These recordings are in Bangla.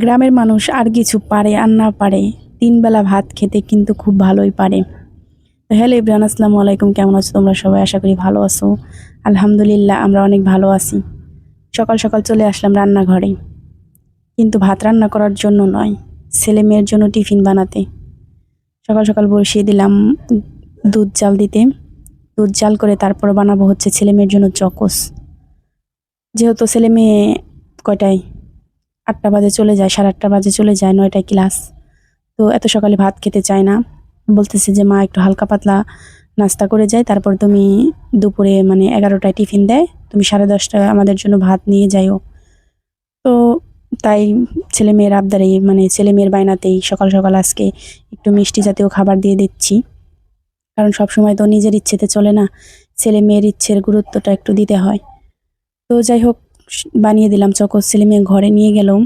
গ্রামের মানুষ আর কিছু পারে আর না পারে তিনবেলা ভাত খেতে কিন্তু খুব ভালোই পারে। তো হ্যালো ইব্রান আসসালামু আলাইকুম, কেমন আছো তোমরা সবাই? আশা করি ভালো আছো। আলহামদুলিল্লাহ, আমরা অনেক ভালো আছি। সকাল সকাল চলে আসলাম রান্নাঘরে। কিন্তু ভাত রান্না করার জন্য নয়, ছেলে মেয়ের জন্য টিফিন বানাতে। সকাল সকাল বসিয়ে দিলাম দুধ জাল দিতে। দুধ জাল করে তারপর বানাবো হচ্ছে ছেলে মেয়ের জন্য চকস। যেহেতু ছেলে মেয়ে কয়টায়? আটটা বাজে চলে যায়, সাড়ে আটটা বাজে চলে যায়, নয়টায় ক্লাস। তো এত সকালে ভাত খেতে চায় না। বলতেছে যে, মা, একটু হালকা পাতলা নাস্তা করে যায় তারপর তুমি দুপুরে মানে এগারোটায় টিফিন দেয়, তুমি সাড়ে দশটায় আমাদের জন্য ভাত নিয়ে যাইও। তো তাই ছেলে মেয়ের আবদারেই মানে ছেলে মেয়ের বায়নাতেই সকাল সকাল আজকে একটু মিষ্টি জাতীয় খাবার দিয়ে দিচ্ছি। কারণ সব সময় তো নিজের ইচ্ছেতে চলে না ছেলে মেয়ের ইচ্ছের গুরুত্বটা একটু দিতে হয়। তো যাই হোক বানিয়ে দিলাম, চকস ছেলে মেয়ে ঘরে নিয়ে গেলাম।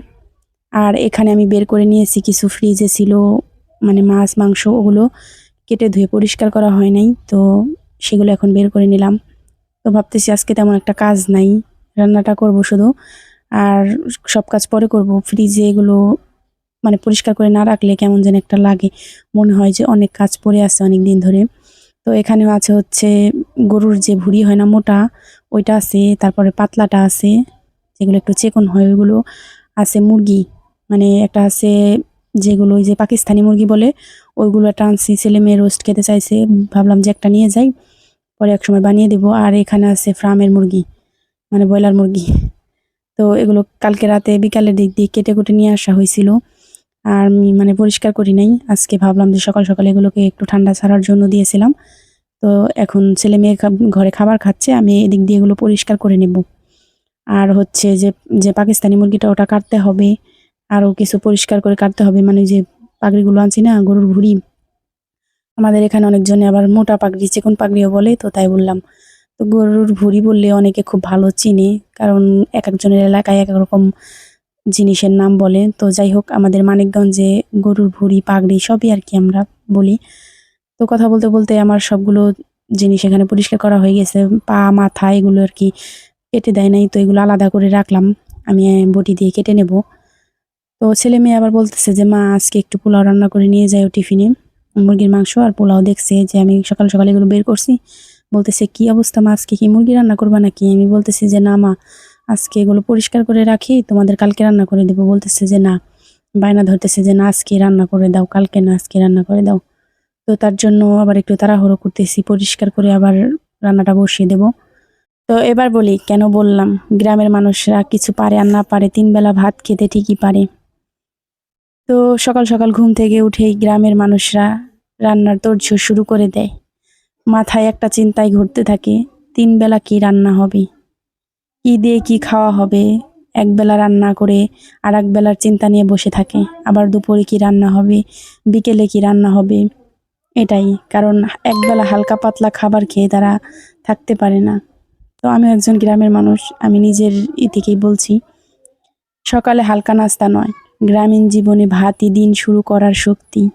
আর এখানে আমি বের করে নিয়েছি কিছু ফ্রিজে ছিল মানে মাছ, মাংস, ওগুলো কেটে ধুয়ে পরিষ্কার করা হয় নাই, তো সেগুলো এখন বের করে নিলাম। তো ভাবতেছি আজকে তেমন একটা কাজ নাই, রান্নাটা করব শুধু। আর সব কাজ পরে করব, ফ্রিজে এগুলো মানে পরিষ্কার করে না রাখলে কেমন যেন একটা লাগে। মনে হয় যে অনেক কাজ পড়ে আছে অনেক দিন ধরে। তো এখানেও আছে হচ্ছে গরুর যে ভুড়ি হয় না মোটা, ওইটা আছে, তারপরে পাতলাটা আছে। যেগুলো একটু চেকন হয়, ওইগুলো আছে মুরগি। মানে একটা আছে যেগুলো ওই যে পাকিস্তানি মুরগি বলে, ওইগুলো একটা আনছি, ছেলে মেয়ে রোস্ট খেতে চাইছে। ভাবলাম যে একটা নিয়ে যাই, পরে এক সময় বানিয়ে দেবো। আর এখানে আছে ফার্মের মুরগি মানে ব্রয়লার মুরগি। তো এগুলো কালকে রাতে বিকালের দিক দিয়ে কেটে কুটে নিয়ে আসা হয়েছিল। আর আমি মানে পরিষ্কার করি নাই। আজকে ভাবলাম যে সকাল সকাল এগুলোকে একটু ঠান্ডা ছাড়ার জন্য দিয়েছিলাম। তো এখন ছেলে মেয়ে ঘরে খাবার খাচ্ছে, আমি এদিক দিয়ে এগুলো পরিষ্কার করে নেব। আর হচ্ছে যে যে পাকিস্তানি মুরগিটা ওটা কাটতে হবে, আরও কিছু পরিষ্কার করে কাটতে হবে। মানে যে পাগড়িগুলো আনছি না, গরুর ভুড়ি। আমাদের এখানে অনেকজনে আবার মোটা পাগড়ি, চিকন পাগড়িও বলে, তো তাই বললাম। তো গরুর ভুড়ি বললে অনেকে খুব ভালো চিনে, কারণ এক একজনের এলাকায় এক এক রকম জিনিসের নাম বলে। তো যাই হোক, আমাদের মানিকগঞ্জে গরুর ভুড়ি, পাগড়ি সবই আর কি আমরা বলি। তো কথা বলতে বলতে আমার সবগুলো জিনিস এখানে পরিষ্কার করা হয়ে গেছে। পা, মাথা, এগুলো আর কি কেটে দেয় নাই, তো এগুলো আলাদা করে রাখলাম। আমি বটি দিয়ে কেটে নেব। তো ছেলে মেয়ে আবার বলতেছে যে, মা, আজকে একটু পোলাও রান্না করে নিয়ে যাও টিফিনে। মুরগির মাংস আর পোলাও দেখছে যে, আমি সকাল সকাল এগুলো বের করছি। বলতেছে, কি অবস্থা মা? আজকে কি মুরগি রান্না করবা নাকি? আমি বলতেছি যে, না মা, আজকে এগুলো পরিষ্কার করে রাখি, তোমাদের কালকে রান্না করে দেবো। বলতেছে যে, না। বায়না ধরতেছে যে, না, আজকে রান্না করে দাও, কালকে না, আজকে রান্না করে দাও। তো তার জন্য আবার একটু তাড়াহুড়ো করতেছি, পরিষ্কার করে আবার রান্নাটা বসিয়ে দেব। তো এবার বলি, কেন বললাম? গ্রামের মানুষরা কিছু পারে আর না পারে, তিন বেলা ভাত খেতে ঠিকই পারে। তো সকাল সকাল ঘুম থেকে উঠেই গ্রামের মানুষরা রান্নার তোড়জোড় শুরু করে দেয়। মাথায় একটা চিন্তায় ঘুরতে থাকে, তিন বেলা কি রান্না হবে? কি দিয়ে কি খাওয়া হবে? এক বেলা রান্না করে আর এক বেলার চিন্তা নিয়ে বসে থাকে, আবার দুপুরে কি রান্না হবে? বিকেলে কি রান্না হবে? এটাই, কারণ একবেলা হালকা পাতলা খাবার খেয়ে তারা থাকতে পারে না। তো আমি একজন গ্রামের মানুষ, আমি নিজের ই থেকেই বলছি। সকালে হালকা নাস্তা নয়, গ্রামীণ জীবনে ভাতই দিন শুরু করার শক্তি।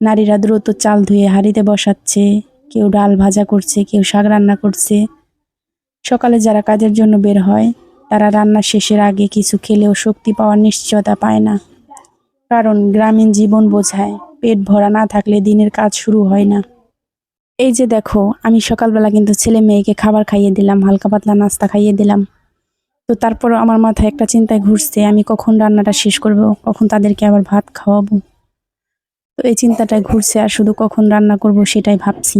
নারীরা দ্রুত চাল ধুয়ে হাঁড়িতে বসাচ্ছে, কেউ ডাল ভাজা করছে, কেউ শাক রান্না করছে। সকালে যারা কাজের জন্য বের হয়, তারা রান্না শেষের আগে কিছু খেলেও শক্তি পাওয়ার নিশ্চয়তা পায় না। কারণ গ্রামীণ জীবন বোঝায়, পেট ভরা না থাকলে দিনের কাজ শুরু হয় না। এই যে দেখো, আমি সকালবেলা কিন্তু ছেলে মেয়েকে খাবার খাইয়ে দিলাম, হালকা পাতলা নাস্তা খাইয়ে দিলাম। তো তারপর আমার মাথায় একটা চিন্তায় ঘুরছে, আমি কখন রান্নাটা শেষ করব, কখন তাদেরকে আবার ভাত খাওয়াবো? তো এই চিন্তাটাই ঘুরছে আর শুধু কখন রান্না করব সেটাই ভাবছি।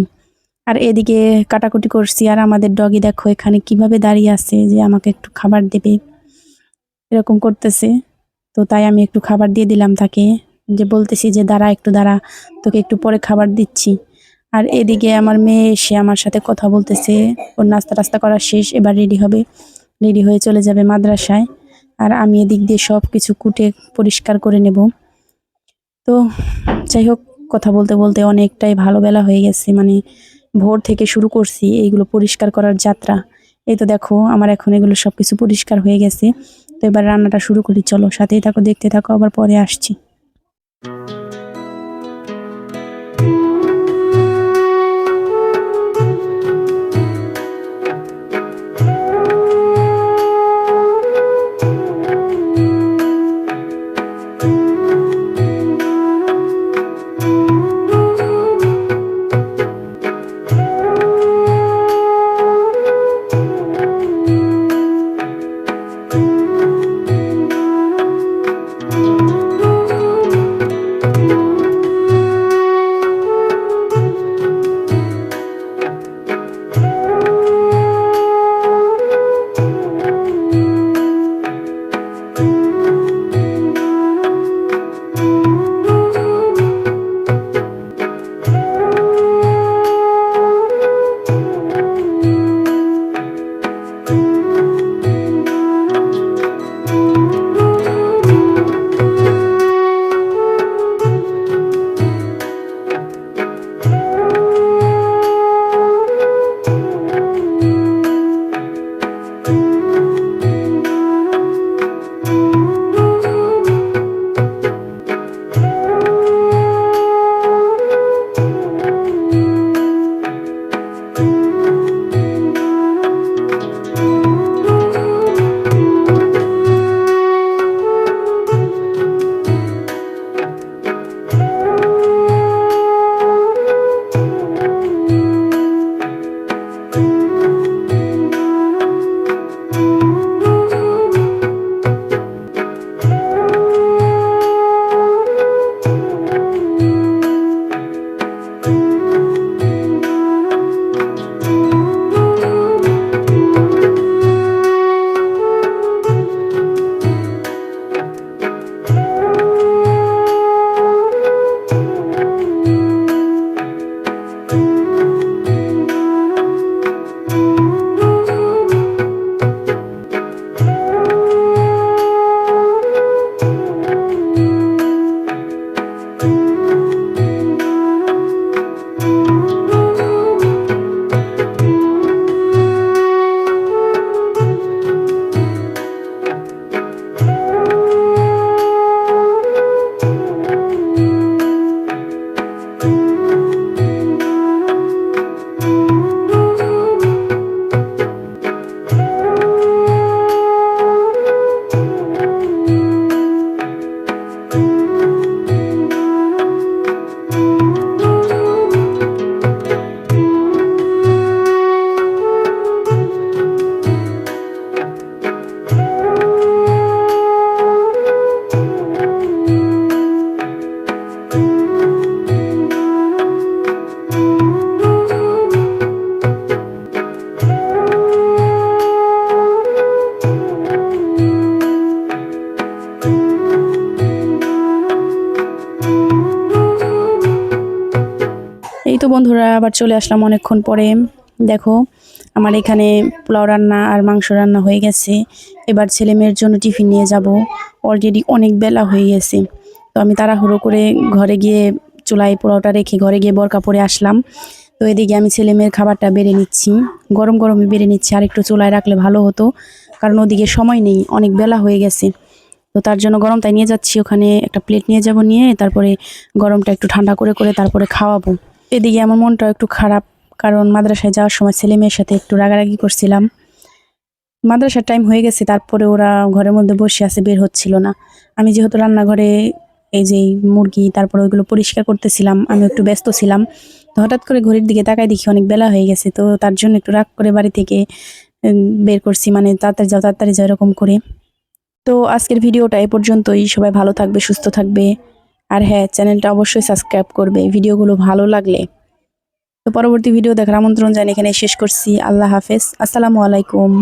আর এদিকে কাটাকুটি করছি, আর আমাদের ডগি দেখো এখানে কীভাবে দাঁড়িয়ে আছে যে আমাকে একটু খাবার দেবে। এরকম করতেছে, তো তাই আমি একটু খাবার দিয়ে দিলাম তাকে, যে বলতেছি যে, দাঁড়া একটু, দাঁড়া, তোকে একটু পরে খাবার দিচ্ছি। আর এদিকে আমার মেয়ে এসে আমার সাথে কথা বলতেছে। ওর নাস্তা টাস্তা করা শেষ, এবার রেডি হবে। রেডি হয়ে চলে যাবে মাদ্রাসায়। আর আমি এদিক দিয়ে সব কিছু কুটে পরিষ্কার করে নেব। তো যাই হোক, কথা বলতে বলতে অনেকটাই ভালো বেলা হয়ে গেছে। মানে ভোর থেকে শুরু করছি এইগুলো পরিষ্কার করার যাত্রা। এই তো দেখো, আমার এখন এগুলো সব কিছু পরিষ্কার হয়ে গেছে। তো এবার রান্নাটা শুরু করি। চলো, সাথেই থাকো, দেখতে থাকো, আবার পরে আসছি। তো বন্ধুরা, আবার চলে আসলাম অনেকক্ষণ পরে। দেখো, আমার এখানে পোলাও রান্না আর মাংস রান্না হয়ে গেছে। এবার ছেলে মেয়ের জন্য টিফিন নিয়ে যাব। অলরেডি অনেক বেলা হয়ে গেছে। তো আমি তাড়াহুড়ো করে ঘরে গিয়ে চুলায় পোলাওটা রেখে ঘরে গিয়ে বরকা পরে আসলাম। তো এদিকে আমি ছেলে মেয়ের খাবারটা বেড়ে নিচ্ছি। গরম গরমই বেড়ে নিচ্ছি। আর একটু চুলায় রাখলে ভালো হতো, কারণ ওদিকে সময় নেই, অনেক বেলা হয়ে গেছে। তো তার জন্য গরমটাই নিয়ে যাচ্ছি। ওখানে একটা প্লেট নিয়ে যাব, নিয়ে তারপরে গরমটা একটু ঠান্ডা করে করে তারপরে খাওয়াবো। এদিকে আমার মনটাও একটু খারাপ, কারণ মাদ্রাসায় যাওয়ার সময় ছেলে মেয়ের সাথে একটু রাগারাগি করছিলাম। মাদ্রাসার টাইম হয়ে গেছে, তারপরে ওরা ঘরের মধ্যে বসে আছে, বের হচ্ছিল না। আমি যেহেতু রান্নাঘরে এই যে মুরগি, তারপরে ওইগুলো পরিষ্কার করতেছিলাম, আমি একটু ব্যস্ত ছিলাম। তো হঠাৎ করে ঘড়ির দিকে তাকাই দেখি অনেক বেলা হয়ে গেছে, তো তার জন্য একটু রাগ করে বাড়ি থেকে বের করছি মানে তাড়াতাড়ি যাও তাড়াতাড়ি যাও, এরকম করে। তো আজকের ভিডিওটা এ পর্যন্তই। সবাই ভালো থাকবে, সুস্থ থাকবে। আর হ্যাঁ চ্যানেলটা অবশ্যই সাবস্ক্রাইব করবে। ভিডিওগুলো ভালো লাগলে তো পরবর্তী ভিডিও দেখার আমন্ত্রণ জানিয়ে এখানে শেষ করছি। আল্লাহ হাফেজ। আসসালামু আলাইকুম।